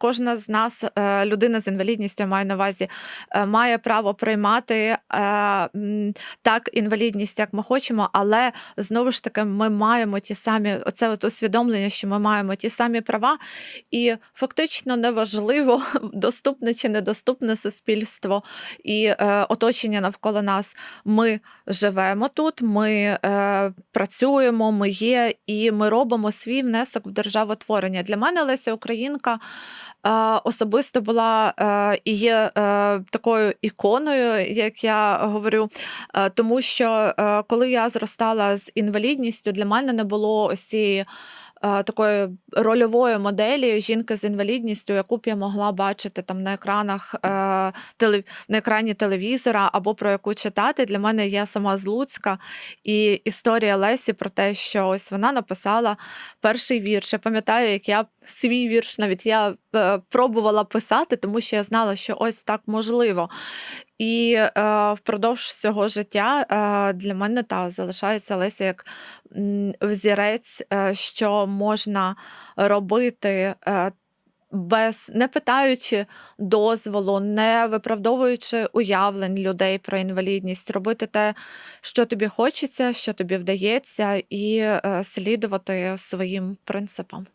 кожна з нас, е, людина з інвалідністю, маю на увазі, е, має право приймати е, так інвалідність, як ми хочемо, але знову ж таки ми маємо ті самі, оце от усвідомлення, що ми маємо ті самі права, і фактично неважливо, доступне чи недоступне суспільство і оточення навколо нас. Ми живемо тут, ми працюємо, ми є, і ми робимо свій внесок в державотворення. Для мене Леся Українка особисто була е, і є е, такою іконою, як я говорю, е, тому що коли я зростала з інвалідністю, для мене не було ось цієї. Е, Такої рольової моделі жінки з інвалідністю, яку б я могла бачити там на екранах е, на екрані телевізора або про яку читати. Для мене я сама з Луцька, і історія Лесі про те, що ось вона написала перший вірш. Я пам'ятаю, як я свій вірш навіть я е, пробувала писати, тому що я знала, що ось так можливо. І е, впродовж цього життя е, для мене та залишається Леся як взірець, е, що можна робити. Е, без не питаючи дозволу, не виправдовуючи уявлень людей про інвалідність, робити те, що тобі хочеться, що тобі вдається, і е, слідувати своїм принципам.